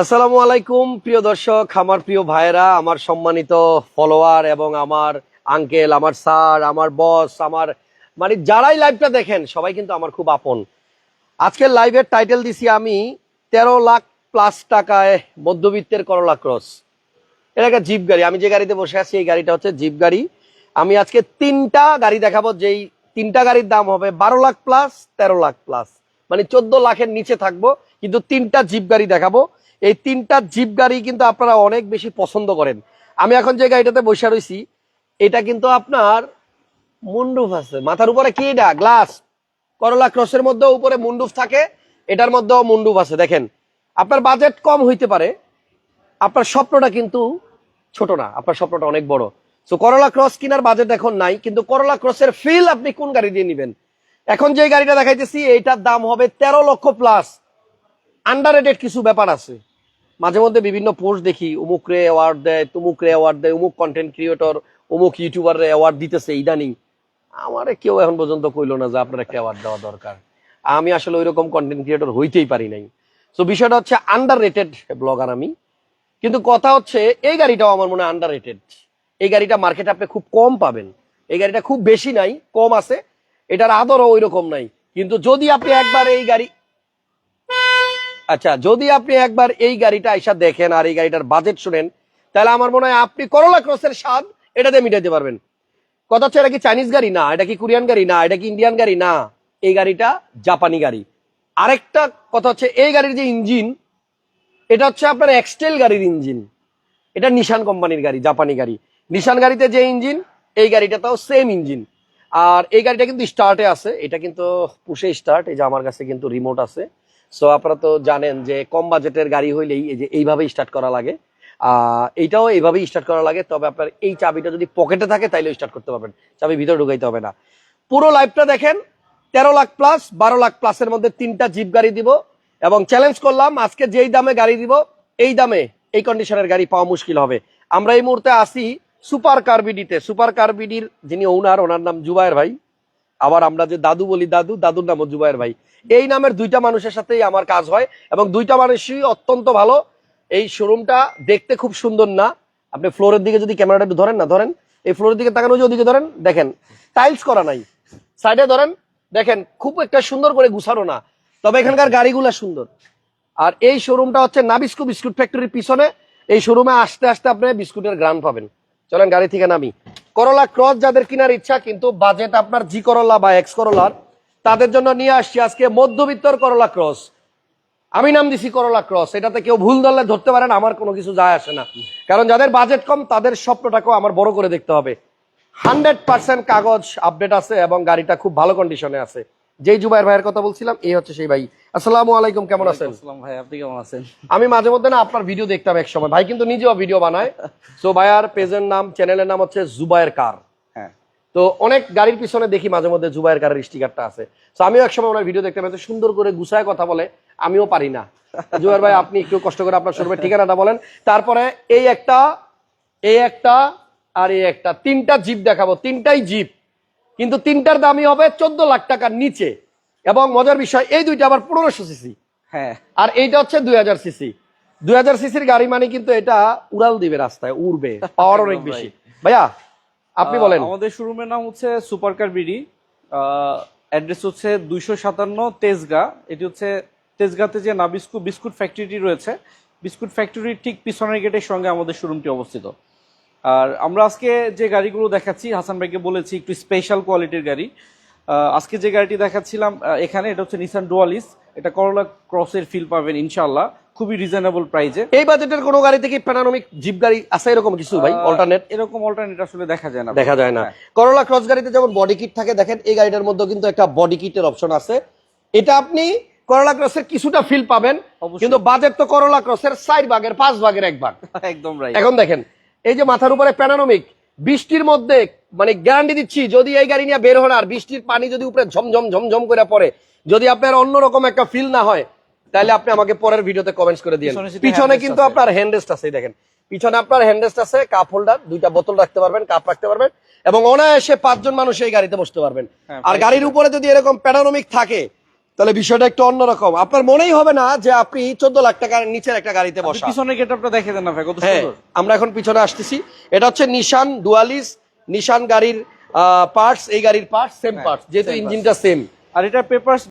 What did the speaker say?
আসসালামু আলাইকুম, প্রিয় দর্শক, আমার প্রিয় ভাইয়েরা, আমার সম্মানিত ফলোয়ার এবং আমার আঙ্কেল আমার স্যার আমার বস আমার মানে যারাই লাইভটা দেখেন, সবাই কিন্তু আমার খুব আপন। আজকের লাইভের টাইটেল দিছি আমি, তেরো লাখ প্লাস টাকায় মধ্যবিত্তের করলা ক্রস এটা একটা জিপ গাড়ি, আমি যে গাড়িতে বসে আছি, এই গাড়িটা হচ্ছে জিপ গাড়ি। আমি আজকে তিনটা গাড়ি দেখাবো, যেই তিনটা গাড়ির দাম হবে বারো লাখ প্লাস তেরো লাখ প্লাস মানে চোদ্দ লাখের নিচে থাকব, কিন্তু তিনটা জিপ গাড়ি দেখাবো। এই তিনটা জিপ গাড়ি কিন্তু আপনারা অনেক বেশি পছন্দ করেন। আমি এখন যে গাড়িটাতে বসে রয়েছি এটা কিন্তু আপনার মুন্ডুফ আছে। মাথার উপরে কি এটা? গ্লাস করলা ক্রসের মধ্যে উপরে মুন্ডুফ থাকে, এটার মধ্যেও মুন্ডুফ আছে। দেখেন, আপনার বাজেট কম হইতে পারে, আপনার স্বপ্নটা কিন্তু ছোট না, আপনার স্বপ্নটা অনেক বড়। তো করলা ক্রস কেনার বাজেট এখন নাই, কিন্তু করলা ক্রসের ফিল আপনি কোন গাড়ি দিয়ে নেবেন? এখন যে গাড়িটা দেখাইতেছি, এইটার দাম হবে তেরো লক্ষ প্লাস আন্ডার কিছু ব্যাপার আছে। মাঝে মধ্যে বিভিন্ন পোস্ট দেখি উমুক রে অ্যাওয়ার্ড দেয় তুমুক রে অ্যাওয়ার্ড দেয় অমুক কন্টেন্ট ক্রিয়েটর অমুক ইউটিউবার রে অ্যাওয়ার্ড দিতেছে ইদানিং। আমারে কেউ এখন পর্যন্ত কইলো না যে আপনার একটা অ্যাওয়ার্ড দেওয়া দরকার। আমি আসলে ওইরকম কন্টেন্ট ক্রিয়েটর হইতেই পারি নাই। তো বিষয়টা হচ্ছে আন্ডার রেটেড ব্লগার আমি। কিন্তু কথা হচ্ছে, এই গাড়িটাও আমার মনে হয় আন্ডার রেটেড এই গাড়িটা মার্কেটে আপনি খুব কম পাবেন। এই গাড়িটা খুব বেশি নাই, কম আছে। এটার আদরও ওই রকম নাই। কিন্তু যদি আপনি একবার এই গাড়ি আচ্ছা যদি আপনি একবার এই গাড়িটা আইসা দেখেন আর এই গাড়িটার বাজেট শুনেন, তাহলে আমার মনে হয় আপনি করলা ক্রসের স্বাদ এটাতে মিটাইতে পারবেন। কথা হচ্ছে এটা কি চাইনিজ গাড়ি? না, এটা কি কোরিয়ান গাড়ি? না, এটা কি ইন্ডিয়ান গাড়ি? না, এই গাড়িটা জাপানি গাড়ি। আরেকটা কথা হচ্ছে এই গাড়ির যে ইঞ্জিন, এটা হচ্ছে আপনার এক্সটেল গাড়ির ইঞ্জিন। এটা নিশান কোম্পানির গাড়ি জাপানি গাড়ি। নিশান গাড়িতে যে ইঞ্জিন, এই গাড়িটা তাও সেম ইঞ্জিন। আর এই গাড়িটা কিন্তু স্টার্টে আছে, এটা কিন্তু পুষে স্টার্ট এই যে আমার কাছে কিন্তু রিমোট আছে। সো আপনারা তো জানেন যে কম বাজেটের গাড়ি হইলেই এই যে এইভাবে স্টার্ট করা লাগে। এইটাও এইভাবেই স্টার্ট করা লাগে, তবে আপনার এই চাবিটা যদি পকেটে থাকে তাইলে স্টার্ট করতে পারবেন। চাবি ভিতরে ঢুকাইতে হবে না। পুরো লাইফটা দেখেন, তেরো লাখ প্লাস বারো লাখ প্লাসের মধ্যে তিনটা জিপ গাড়ি দিব এবং চ্যালেঞ্জ করলাম, আজকে যেই দামে গাড়ি দিব, এই দামে এই কন্ডিশনের গাড়ি পাওয়া মুশকিল হবে। আমরা এই মুহূর্তে আসি সুপার কারবিডিতে সুপার কারবিডির যিনি ওনার ওনার নাম জুবায়ের ভাই। আবার আমরা যে দাদু বলি, দাদু, দাদুর নামও জুবায়ের ভাই। এই নামের দুইটা মানুষের সাথেই আমার কাজ হয় এবং দুইটা মানুষই অত্যন্ত ভালো। এই শোরুমটা দেখতে খুব সুন্দর না। আপনি ফ্লোরের দিকে যদি ক্যামেরাটা একটু ধরেন না, ধরেন। এই ফ্লোরের দিকে তাকানো যে ওদিকে ধরেন, দেখেন। টাইলস করা নাই। সাইডে ধরেন, দেখেন, খুব একটা সুন্দর করে গুছানো না। তবে এখানকার গাড়িগুলা সুন্দর। আর এই শোরুমটা হচ্ছে নাবিস্কু বিস্কুট ফ্যাক্টরির পিছনে। এই শোরুমে আসতে আসতে আপনি বিস্কুটের গ্রান পাবেন। চলেন গাড়ি থেকে নামি। করলা ক্রস যাদের কেনার ইচ্ছা, কিন্তু বাজেট আপনার জি করলা বা এক্স করলার তাদের জন্য নিয়ে আসছি আজকে মধ্যবিত্তর করলা ক্রস আমি নাম দিছি করলা ক্রস এটাতে কেউ ভুল ধরলে ধরতে পারেন, আমার কোনো কিছু যায় আসে না। কারণ যাদের বাজেট কম, তাদের স্বপ্নটাকেও আমার বড় করে দেখতে হবে। হান্ড্রেড পার্সেন্ট কাগজ আপডেট আছে এবং গাড়িটা খুব ভালো কন্ডিশনে আছে। যেই জুবাইর ভাইয়ের কথা বলছিলাম এই হচ্ছে সেই ভাই। আসসালামু আলাইকুম কেমন আছেন? আসসালাম ভাই আপনি কেমন আছেন? আমি মাঝে মধ্যে না আপনার ভিডিও দেখতাম এক সময়। ভাই কিন্তু নিজেও ভিডিও বানায়। সো ভাইয়ার পেজের নাম চ্যানেলের নাম হচ্ছে জুবায়ের কার। হ্যাঁ। তো অনেক গাড়ির পিছনে দেখি মাঝে মধ্যে জুবায়ের কারের স্টিকারটা আছে। তো আমিও এক সময় ওনার ভিডিও দেখতাম এত সুন্দর করে গুছায় কথা বলে আমিও পারি না। জুবায়ের ভাই আপনি একটু কষ্ট করে আপনার শোরুমের ঠিকানাটা বলেন। তারপরে এই একটা এই একটা আর এই একটা তিনটা জিপ দেখাবো তিনটাই জিপ। কিন্তু তিনটার দামই হবে চোদ্দ লাখ টাকার নিচে। এবং মজার বিষয় এই দুইটা আবার পনেরোশো সিসি। হ্যাঁ। আর এইটা হচ্ছে দুই হাজার সিসি। দুই হাজার সিসির গাড়ি মানে কিন্তু এটা উড়াল দিবে রাস্তায় উড়বে পাওয়ার অনেক বেশি। ভাইয়া আপনি বলেন। আমাদের শোরুমের নাম হচ্ছে সুপার কার বিডি অ্যাড্রেস হচ্ছে দুইশো সাতান্ন তেজগা। এটি হচ্ছে তেজগাতে যে নাবিস্কু বিস্কুট ফ্যাক্টরিটি রয়েছে। বিস্কুট ফ্যাক্টরির ঠিক পিছনের গেটের সঙ্গে আমাদের শোরুমটি অবস্থিত। আর আমরা আজকে যে গাড়িগুলো দেখাচ্ছি হাসান ভাইকে বলেছি একটু স্পেশাল কোয়ালিটির গাড়ি। আজকে যে গাড়িটি দেখাচ্ছিলাম এখানে এটা হচ্ছে নিসান ডুয়ালিস এটা করলা ক্রসের ফিল পাবেন ইনশাল্লাহ খুবই রিজনেবল প্রাইজে এই বাজেটের কোনো গাড়ি থেকে প্যানারোমিক জিপ গাড়ি আছে এরকম কিছু ভাই? অল্টারনেট এরকম অল্টারনেট আসলে দেখা যায় না। দেখা যায় না। হ্যাঁ। করোলা ক্রস গাড়িতে যেমন বডি কিট থাকে দেখেন এই গাড়িটার মধ্যে কিন্তু একটা বডি কিটের অপশন আছে। এটা আপনি করোলা ক্রসের কিছুটা ফিল পাবেন। কিন্তু বাজেট তো করোলা ক্রসের চার ভাগের পাঁচ ভাগের এক ভাগ। একদম এখন দেখেন এই যে মাথার উপরে প্যানারোমিক বৃষ্টির মধ্যে মানে গ্যারান্টি দিচ্ছি যদি এই গাড়ি নিয়ে বের হন আর বৃষ্টির পানি যদি উপরে ঝমঝম ঝমঝম করে পড়ে যদি আপনার অন্যরকম একটা ফিল না হয় তাহলে আপনি আমাকে পরের ভিডিওতে কমেন্টস করে দিন পিছনে কিন্তু আপনার হ্যান্ডরেস্ট আছে দেখেন। পিছনে আপনার হ্যান্ডরেস্ট আছে কাপ হোল্ডার দুইটা বোতল রাখতে পারবেন কাপ রাখতে পারবেন এবং অনায়াসে পাঁচজন মানুষ এই গাড়িতে বসতে পারবেন। হ্যাঁ, আর গাড়ির উপরে যদি এরকম প্যানারোমিক থাকে তাহলে বিষয়টা একটু অন্যরকম। আপনার মনেই হবে না যে আপনি চোদ্দ লাখ টাকার নিচের একটা গাড়িতে বসে। পিছনের গেটআপটা দেখে দেন না ভাই কত হ্যাঁ সুন্দর। আমরা এখন পিছনে আসতেছি। এটা হচ্ছে নিশান ডুয়ালিস নিশান গাড়ির পার্টস এই গাড়ির পার্টস সেম পার্টস যেহেতু ইঞ্জিনটা সেম আর এটা পেপারস